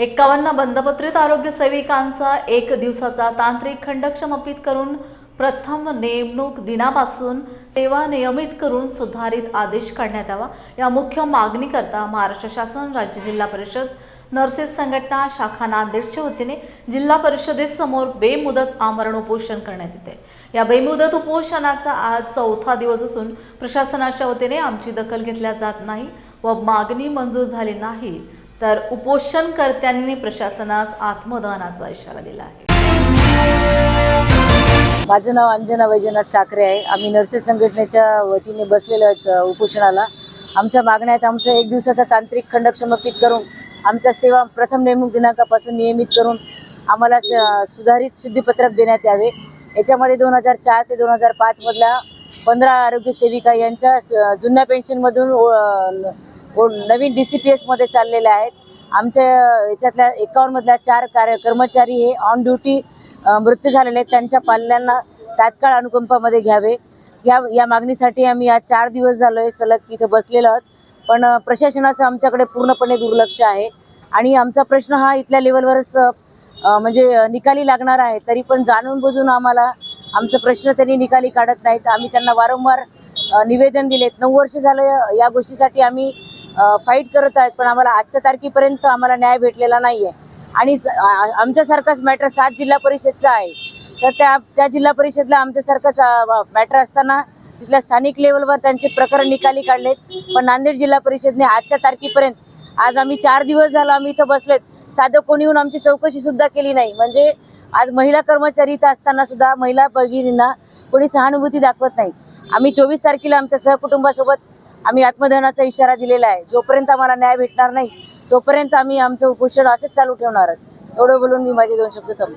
एक्कावन्न बंधपत्रित आरोग्य सेविकांचा एक दिवसाचा तांत्रिक खंड क्षमपित करून प्रथम नेमणूक दिनापासून सेवा नियमित करून सुधारित आदेश काढण्यात यावा. या मुख्य मागणीकरता महाराष्ट्र शासन राज्य जिल्हा परिषद नर्सेस संघटना शाखा नांदेडच्या वतीने जिल्हा परिषदेसमोर बेमुदत आमरण उपोषण करण्यात येते. या बेमुदत उपोषणाचा आज चौथा दिवस असून प्रशासनाच्या वतीने आमची दखल घेतल्या जात नाही व मागणी मंजूर झाली नाही. तर उपोषणकर्त्यांनी प्रशासनास आत्मदानाचा इशारा दिला आहे. माझं नाव अंजना वैजनाथ साखरे आहे. आम्ही नर्सेस संघटनेच्या वतीने बसलेलो आहेत उपोषणाला. आमच्या मागण्या आहेत आमचं एक दिवसाचा तांत्रिक खंड क्षमपित करून आमच्या सेवा प्रथम नेमणूक दिनांकापासून नियमित करून आम्हाला सुधारित शुद्धीपत्रक देण्यात यावे. याच्यामध्ये दोन हजार चार ते दोन हजार पाचमधल्या पंधरा आरोग्य सेविका यांच्या जुन्या पेन्शनमधून नवीन डी सी पी एसमध्ये चाललेले आहेत. आमच्या याच्यातल्या एकावन्नमधल्या चार कार्य कर्मचारी हे ऑन ड्युटी मृत्यू झालेले आहेत. त्यांच्या पाल्यांना तात्काळ अनुकंपामध्ये घ्यावे. या या मागणीसाठी आम्ही आज चार दिवस झालो आहे सलग इथं बसलेलो आहोत. पण प्रशासनाचं आमच्याकडे पूर्णपणे दुर्लक्ष आहे. आणि आमचा प्रश्न हा इथल्या लेवलवरच म्हणजे निकाली लागणार आहे. तरी पण जाणून बुजून आम्हाला आमचा प्रश्न त्यांनी निकाली काढत नाहीत. आम्ही त्यांना वारंवार निवेदन दिलेत. नऊ वर्ष झालं या गोष्टीसाठी आम्ही फाईट करत आहेत पण आम्हाला आजच्या तारखेपर्यंत आम्हाला न्याय भेटलेला नाही आहे आणि आमच्यासारखाच मॅटर सात जिल्हा परिषदचा आहे. तर त्या त्या जिल्हा परिषदला आमच्यासारखाच मॅटर असताना तिथल्या स्थानिक लेवलवर त्यांचे प्रकरण निकाली काढलेत. पण नांदेड जिल्हा परिषदने आजच्या तारखेपर्यंत आज आम्ही चार दिवस झालो आम्ही इथं बसलोत साधं कोणी येऊन आमची चौकशी सुद्धा केली नाही. म्हणजे आज महिला कर्मचारी इथं असताना सुद्धा महिला भगिनींना कोणी सहानुभूती दाखवत नाही. आम्ही चोवीस तारखेला आमच्या सहकुटुंबासोबत आम्ही आत्मदहनाचा इशारा दिलेला आहे. जोपर्यंत आम्हाला न्याय भेटणार नाही तोपर्यंत आम्ही आमचं उपोषण असंच चालू ठेवणार आहोत. एवढं बोलून मी माझे दोन शब्द संपले